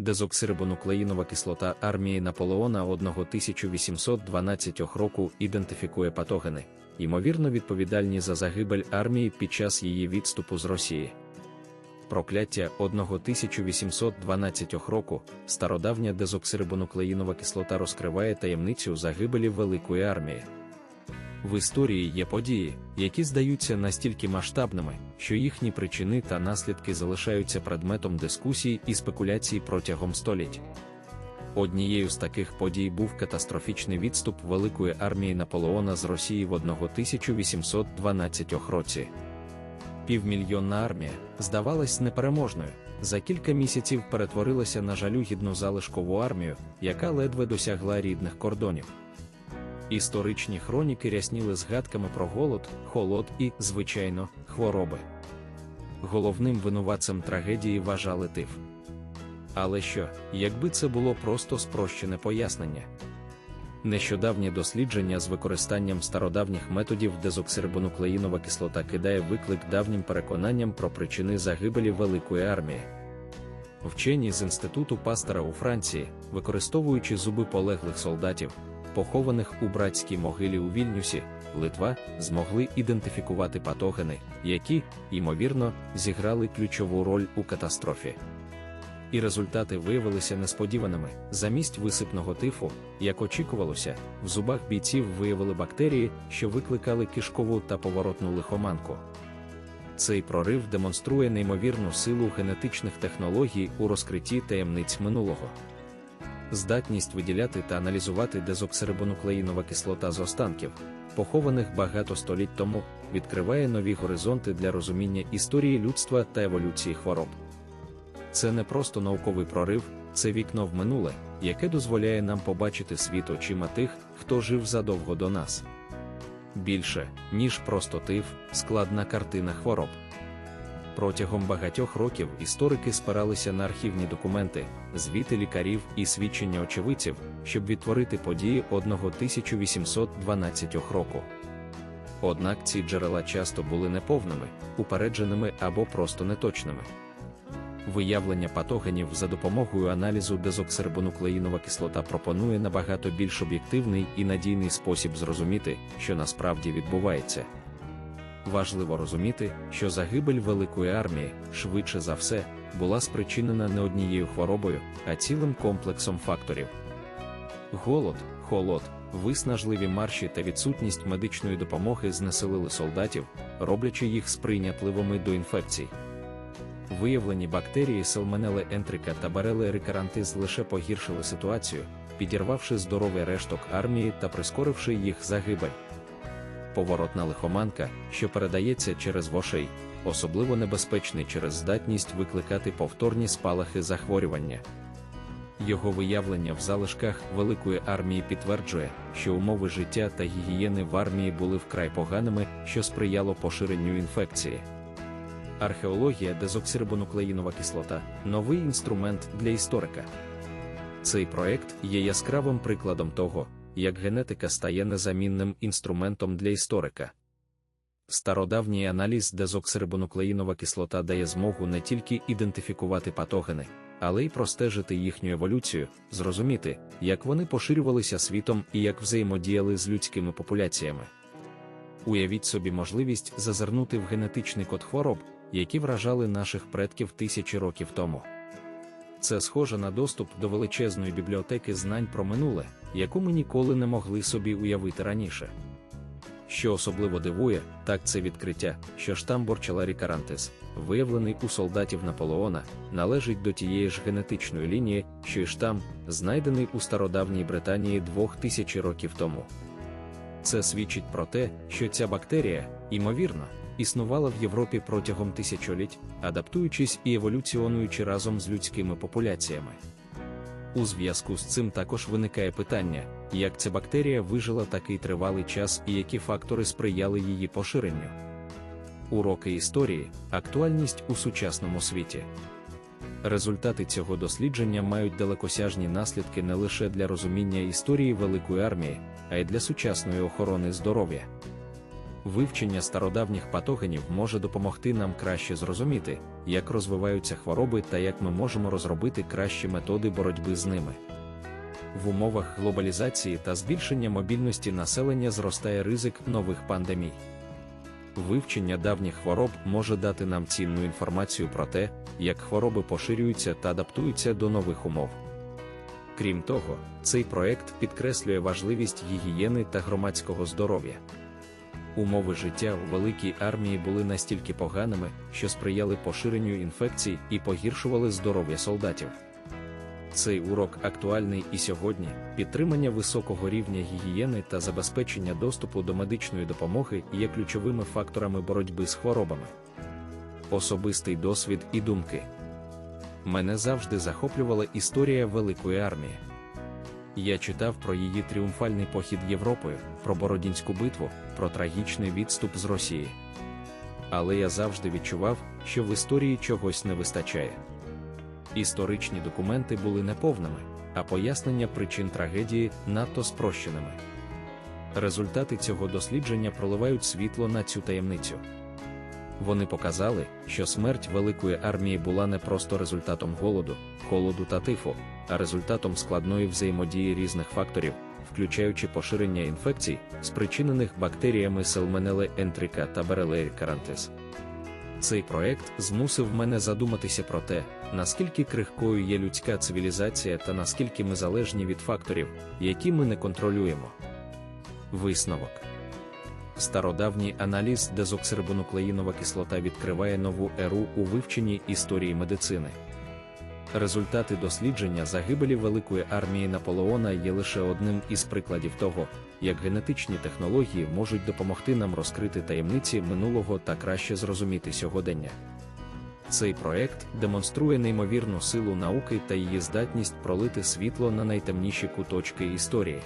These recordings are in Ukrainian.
Дезоксирибонуклеїнова кислота армії Наполеона 1812 року ідентифікує патогени, ймовірно відповідальні за загибель армії під час її відступу з Росії. Прокляття 1812 року стародавня дезоксирибонуклеїнова кислота розкриває таємницю загибелі Великої армії. В історії є події, які здаються настільки масштабними, що їхні причини та наслідки залишаються предметом дискусій і спекуляцій протягом століть. Однією з таких подій був катастрофічний відступ великої армії Наполеона з Росії в 1812 році. Півмільйонна армія, здавалась непереможною, за кілька місяців перетворилася на жалюгідну залишкову армію, яка ледве досягла рідних кордонів. Історичні хроніки рясніли згадками про голод, холод і, звичайно, хвороби. Головним винуватцем трагедії вважали тиф. Але що, якби це було просто спрощене пояснення? Нещодавнє дослідження з використанням стародавніх методів дезоксирибонуклеїнова кислота кидає виклик давнім переконанням про причини загибелі великої армії. Вчені з інституту пастера у Франції, використовуючи зуби полеглих солдатів, похованих у братській могилі у Вільнюсі, Литва, змогли ідентифікувати патогени, які, ймовірно, зіграли ключову роль у катастрофі. І результати виявилися несподіваними. Замість висипного тифу, як очікувалося, в зубах бійців виявили бактерії, що викликали кишкову та поворотну лихоманку. Цей прорив демонструє неймовірну силу генетичних технологій у розкритті таємниць минулого здатність виділяти та аналізувати дезоксирибонуклеїнова кислота з останків, похованих багато століть тому, відкриває нові горизонти для розуміння історії людства та еволюції хвороб. Це не просто науковий прорив, це вікно в минуле, яке дозволяє нам побачити світ очима тих, хто жив задовго до нас. Більше, ніж просто тиф, складна картина хвороб. Протягом багатьох років історики спиралися на архівні документи, звіти лікарів і свідчення очевидців, щоб відтворити події 1812 року. Однак ці джерела часто були неповними, упередженими або просто неточними. Виявлення патогенів за допомогою аналізу дезоксирибонуклеїнова кислота пропонує набагато більш об'єктивний і надійний спосіб зрозуміти, що насправді відбувається. Важливо розуміти, що загибель великої армії, швидше за все, була спричинена не однією хворобою, а цілим комплексом факторів. Голод, холод, виснажливі марші та відсутність медичної допомоги знеселили солдатів, роблячи їх сприйнятливими до інфекцій. Виявлені бактерії Селменели ентрика та барели рекарантиз лише погіршили ситуацію, підірвавши здоровий решток армії та прискоривши їх загибель поворотна лихоманка, що передається через вошей, особливо небезпечний через здатність викликати повторні спалахи захворювання. Його виявлення в залишках великої армії підтверджує, що умови життя та гігієни в армії були вкрай поганими, що сприяло поширенню інфекції. Археологія дезоксирибонуклеїнова кислота новий інструмент для історика. Цей проект є яскравим прикладом того, як генетика стає незамінним інструментом для історика. Стародавній аналіз дезоксирибонуклеїнова кислота дає змогу не тільки ідентифікувати патогени, але й простежити їхню еволюцію, зрозуміти, як вони поширювалися світом і як взаємодіяли з людськими популяціями. Уявіть собі можливість зазирнути в генетичний код хвороб, які вражали наших предків тисячі років тому. Це схоже на доступ до величезної бібліотеки знань про минуле, яку ми ніколи не могли собі уявити раніше. Що особливо дивує, так це відкриття, що штам Борчеларі Карантес, виявлений у солдатів Наполеона, належить до тієї ж генетичної лінії, що й штам, знайдений у стародавній Британії двох тисячі років тому. Це свідчить про те, що ця бактерія, ймовірно, існувала в Європі протягом тисячоліть, адаптуючись і еволюціонуючи разом з людськими популяціями. У зв'язку з цим також виникає питання, як ця бактерія вижила такий тривалий час і які фактори сприяли її поширенню. Уроки історії, актуальність у сучасному світі. Результати цього дослідження мають далекосяжні наслідки не лише для розуміння історії великої армії, а й для сучасної охорони здоров'я. Вивчення стародавніх патогенів може допомогти нам краще зрозуміти, як розвиваються хвороби та як ми можемо розробити кращі методи боротьби з ними. В умовах глобалізації та збільшення мобільності населення зростає ризик нових пандемій. Вивчення давніх хвороб може дати нам цінну інформацію про те, як хвороби поширюються та адаптуються до нових умов. Крім того, цей проект підкреслює важливість гігієни та громадського здоров'я. Умови життя у великій армії були настільки поганими, що сприяли поширенню інфекцій і погіршували здоров'я солдатів. Цей урок актуальний і сьогодні підтримання високого рівня гігієни та забезпечення доступу до медичної допомоги є ключовими факторами боротьби з хворобами. Особистий досвід і думки. Мене завжди захоплювала історія Великої армії. Я читав про її тріумфальний похід Європою, про Бородінську битву, про трагічний відступ з Росії. Але я завжди відчував, що в історії чогось не вистачає. Історичні документи були неповними, а пояснення причин трагедії надто спрощеними. Результати цього дослідження проливають світло на цю таємницю. Вони показали, що смерть великої армії була не просто результатом голоду, холоду та тифу, а результатом складної взаємодії різних факторів, включаючи поширення інфекцій, спричинених бактеріями Селменеле ентрика та Берелеї карантис. Цей проект змусив мене задуматися про те, наскільки крихкою є людська цивілізація та наскільки ми залежні від факторів, які ми не контролюємо. Висновок Стародавній аналіз дезоксирибонуклеїнова кислота відкриває нову еру у вивченні історії медицини. Результати дослідження загибелі великої армії Наполеона є лише одним із прикладів того, як генетичні технології можуть допомогти нам розкрити таємниці минулого та краще зрозуміти сьогодення. Цей проект демонструє неймовірну силу науки та її здатність пролити світло на найтемніші куточки історії.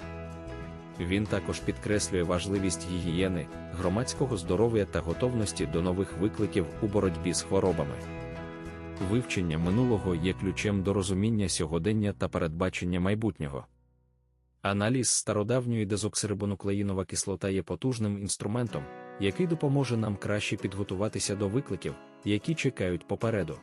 Він також підкреслює важливість гігієни, громадського здоров'я та готовності до нових викликів у боротьбі з хворобами. Вивчення минулого є ключем до розуміння сьогодення та передбачення майбутнього. Аналіз стародавньої дезоксирибонуклеїнова кислота є потужним інструментом, який допоможе нам краще підготуватися до викликів, які чекають попереду.